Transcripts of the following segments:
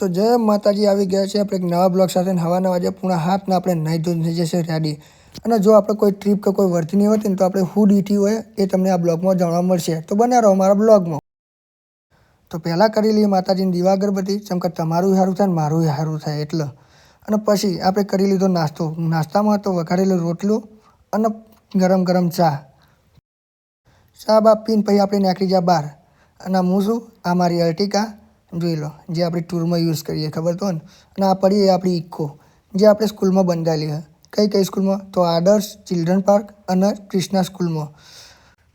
તો જય માતાજી, આવી ગયા છે આપણે એક નવા બ્લોગ સાથે હવા હવાના જે પૂણા હાથને આપણે નાહી ધોઈ થઈ જશે રેડી. અને જો આપણે કોઈ ટ્રીપ કે કોઈ વર્તી હોતી ને તો આપણે હું ડીટી હોય એ તમને આ બ્લોગમાં જાણવા મળશે. તો બન્યા રહો અમારા બ્લોગમાં. તો પહેલાં કરી લઈએ માતાજીની દીવા અગરબત્તી કે તમારું સારું થાય ને મારું સારું થાય એટલે. અને પછી આપણે કરી લીધો નાસ્તો. નાસ્તામાં તો વઘારેલો રોટલો અને ગરમ ગરમ ચા. ચા બા પીને પછી આપણે નીકળી ગયા બહાર. અને હું શું આ મારી અર્ટિકા જોઈ લો, જે આપણી ટૂરમાં યુઝ કરીએ, ખબર તો ને? અને આ પડી એ આપણી ઇકો જે આપણે સ્કૂલમાં બંધાયેલી છે. કઈ કઈ સ્કૂલમાં? તો આદર્શ ચિલ્ડ્રન પાર્ક અને ક્રિષ્ના સ્કૂલમાં.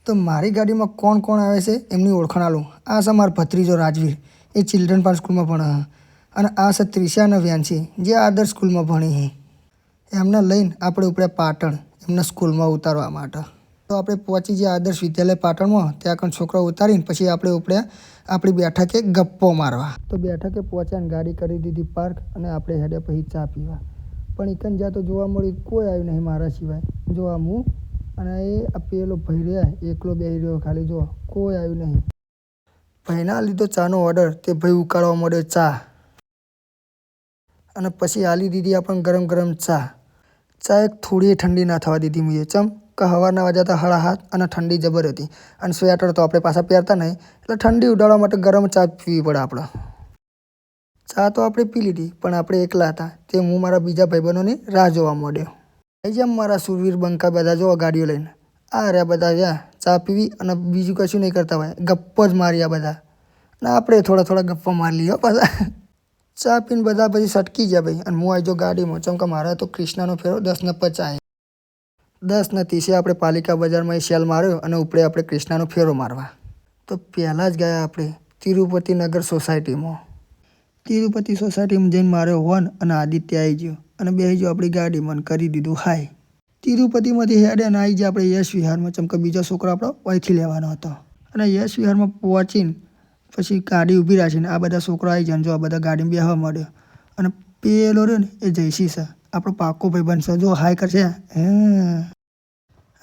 તો મારી ગાડીમાં કોણ કોણ આવે છે એમની ઓળખાણ આલું. આ છે મારો ભત્રીજો રાજવીર. એ ચિલ્ડ્રન પાર્ક સ્કૂલમાં ભણે અને આ છે ત્રિષા અને વ્યાંશી જે આદર્શ સ્કૂલમાં ભણી એમને લઈને આપણે ઉપડ્યા પાટણ, એમને સ્કૂલમાં ઉતારવા માટે. તો આપણે પહોંચી ગયા આદર્શ વિદ્યાલય પાટણમાં. ત્યાં આગળ છોકરા ઉતારીને પછી આપણે ઉપડે આપણી બેઠકે ગપ્પો મારવા. તો બેઠકે પહોંચ્યા ગાડી કરી દીધી પાર્ક અને આપણે હેડે પછી ચા પીવા. પણ એકન જ્યાં તો જોવા મળ્યું કોઈ આવ્યું નહીં મારા સિવાય. જોવા હું અને એ પેલો ભાઈ રહ્યા, એકલો બેસી રહ્યો ખાલી જો, કોઈ આવ્યું નહીં. ભાઈના લીધો ચાનો ઓર્ડર તે ભાઈ ઉકાળવા મળ્યો ચા. અને પછી આલી દીધી આપણને ગરમ ગરમ ચા. ચા એક થોડી ઠંડી ના થવા દીધી મુએ ચમ. કે હવારના વાજાતા હળા હાથ અને ઠંડી જબર હતી. અને સ્વેટર તો આપણે પાછા પહેરતા નહીં, એટલે ઠંડી ઉડાડવા માટે ગરમ ચા પીવી પડે આપણે. ચા તો આપણે પી લીધી, પણ આપણે એકલા હતા, તે હું મારા બીજા ભાઈબંધોની રાહ જોવા માંડ્યો. આવી જેમ મારા સુરવીર, બંકા બધા જોવા ગાડીઓ લઈને. આ રહ્યા બધા જ્યાં ચા પીવી અને બીજું કશું નહીં કરતા હોય, ગપ્પો જ માર્યા બધા. ને આપણે થોડા થોડા ગપ્પા મારી લઈએ બધા ચા પીને બધા પછી સટકી ગયા ભાઈ, અને હું આવી જો ગાડીમાં ચમકા મારા તો કૃષ્ણનો ફેરો દસ ને પચાસ. દસ ને ત્રીસે આપણે પાલિકા બજારમાં એ સેલ માર્યો અને ઉપડે આપણે કૃષ્ણાનો ફેરો મારવા. તો પહેલાં જ ગયા આપણે તિરુપતિ નગર સોસાયટીમાં. તિરુપતિ સોસાયટીમાં જઈને માર્યો હોન અને આદિત્ય આવી ગયો અને બે જો આપણી ગાડીમાં મન કરી દીધું હાય. તિરુપતિમાંથી હેડે અને આવી જાય આપણે યશ વિહારમાં ચમકે બીજો છોકરો આપણો અહીંથી લેવાનો હતો. અને યશ વિહારમાં પહોંચીને પછી ગાડી ઊભી રાખીને આ બધા છોકરો આવી જાય જો આ બધા ગાડીમાં બેહવા મળ્યો અને પેલો રહ્યો ને એ જયસી છે. આપણો પાકો ભાઈ બનશે, જો હાય કરશે. હે.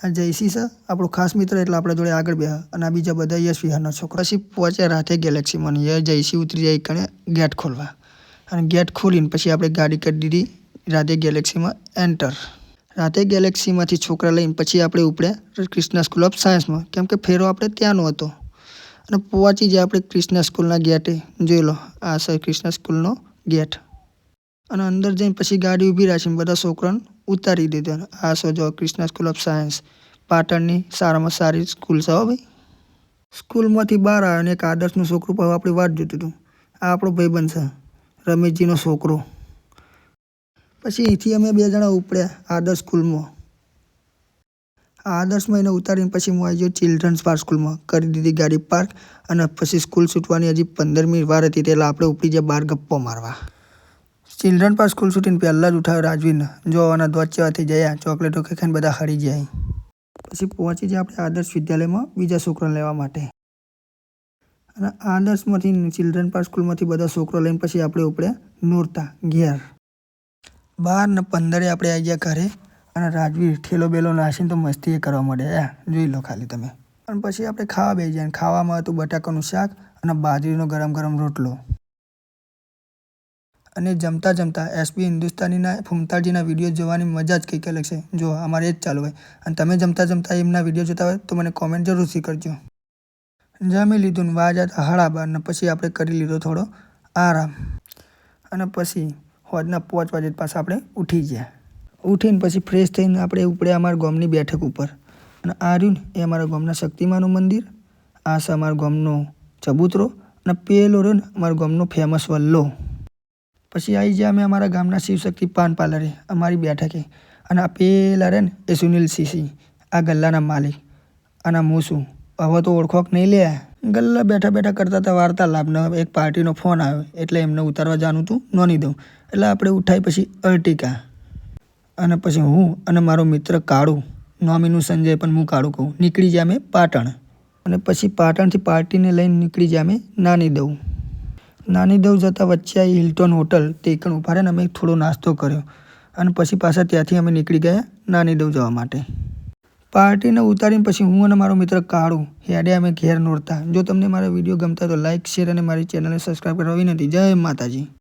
આ જયસી છે આપણો ખાસ મિત્ર એટલે આપણે જોડે આગળ બે અને આ બીજા બધા યશ વિહારના છોકરા. પછી પહોંચ્યા રાતે ગેલેક્સીમાં યર જયસી ઉતરી જાય કણે ગેટ ખોલવા. અને ગેટ ખોલીને પછી આપણે ગાડી કરી દીધી. રાતે ગેલેક્સીમાં એન્ટર. રાતે ગેલેક્સીમાંથી છોકરા લઈને પછી આપણે ઉપડ્યા કૃષ્ણ સ્કૂલ ઓફ સાયન્સમાં. કેમ કે ફેરો આપણે ત્યાંનો હતો. અને પહોંચી જાય આપણે કૃષ્ણ સ્કૂલના ગેટે. જોઈ લો, આ સર કૃષ્ણ સ્કૂલનો ગેટ. અને અંદર જઈને પછી ગાડી ઊભી રાખીને બધા છોકરાને ઉતારી દીધો. આ સો જો કૃષ્ણા સ્કૂલ ઓફ સાયન્સ પાટણની સારામાં સારી સ્કૂલ છે હો ભાઈ. સ્કૂલમાંથી બહાર આવ્યો અને એક આદર્શનું છોકરું પણ આપણી વાત જોતું હતું. આ આપણો ભાઈબંધ છે, રમેશજીનો છોકરો. પછી અહીંથી અમે બે જણા ઉપડ્યા આદર્શ સ્કૂલમાં. આદર્શમાં એને ઉતારીને પછી હું આવી ગયો ચિલ્ડ્રન્સ પાર્ક સ્કૂલમાં. કરી દીધી ગાડી પાર્ક અને પછી સ્કૂલ છૂટવાની હજી પંદર મિનિટ વાર હતી એટલે આપણે ઉપડી ગયા બહાર ગપ્પો મારવા. ચિલ્ડ્રન પાર્ક સ્કૂલ છૂટીને પહેલાં જ ઉઠાવ્યો રાજવીરને જો આના ધ્વજ ચેવાથી જયા, ચોકલેટો ખાઈને બધા હરી જાય. પછી પહોંચી જાય આપણે આદર્શ વિદ્યાલયમાં બીજા છોકરાને લેવા માટે. અને આદર્શમાંથી ચિલ્ડ્રન પાર્ક સ્કૂલમાંથી બધા છોકરો લઈને પછી આપણે ઉપડે નોરતા, ઘેર. બાર ને પંદરે આપણે આવી ગયા ઘરે અને રાજવીર ઠેલો બેલો નાસીને તો મસ્તી એ કરવા મળે જોઈ લો ખાલી તમે. અને પછી આપણે ખાવા બેસી જાય ખાવામાં હતું બટાકાનું શાક અને બાજરીનો ગરમ ગરમ રોટલો. અને જમતા જમતા એસપી હિન્દુસ્તાનીના ફૂમતાજીના વીડિયો જોવાની મજા જ કંઈક અલગ છે. જો અમારે એ જ ચાલુ હોય અને તમે જમતા જમતા એમના વીડિયો જોતા હોય તો મને કોમેન્ટ જરૂરથી કરજો. જમી લીધું ને વાજા હળા બાર ને પછી આપણે કરી લીધો થોડો આરામ. અને પછી હોજના પાંચ વાગે પાછા આપણે ઉઠી ગયા. ઉઠીને પછી ફ્રેશ થઈને આપણે ઉપડ્યા અમારા ગામની બેઠક ઉપર. અને આ રહ્યું એ અમારા ગામના શક્તિમાનું મંદિર, આ છે અમારા ગામનો ચબૂતરો અને પેલો રહ્યો ને અમારા ગામનો ફેમસ વલ્લો. પછી આવી ગયા અમે અમારા ગામના શિવશક્તિ પાન પાર્લરે અમારી બેઠકે અને આ પેલા રહે ને એ સુનિલ સીસી આ ગલ્લાના માલિક અને હું શું હવે તો ઓળખોક નહીં લે. ગલ્લા બેઠા બેઠા કરતા હતા વાર્તાલાપને એક પાર્ટીનો ફોન આવ્યો એટલે એમને ઉતારવા જવાનું હતું નોની દઉં. એટલે આપણે ઉઠાઈ પછી અર્ટિકા અને પછી હું અને મારો મિત્ર કાળુ, નોમીનું સંજય પણ હું કાળું કહું, નીકળી ગયા અમે પાટણ. અને પછી પાટણથી પાર્ટીને લઈને નીકળી ગયા અમે નાની દઉં. નાની દેવ જતાં વચ્ચે આવી હિલ્ટોન હોટલ તે એકણ ઊભા અને અમે થોડો નાસ્તો કર્યો અને પછી પાછા ત્યાંથી અમે નીકળી ગયા નાની દેવ જવા માટે. પાર્ટીને ઉતારીને પછી હું અને મારો મિત્ર કાળુ હેડે અમે ઘેર નોરતા. જો તમને મારા વીડિયો ગમતા તો લાઇક શેર અને મારી ચેનલને સબસ્ક્રાઈબ કરવા વિનંતી. જય માતાજી.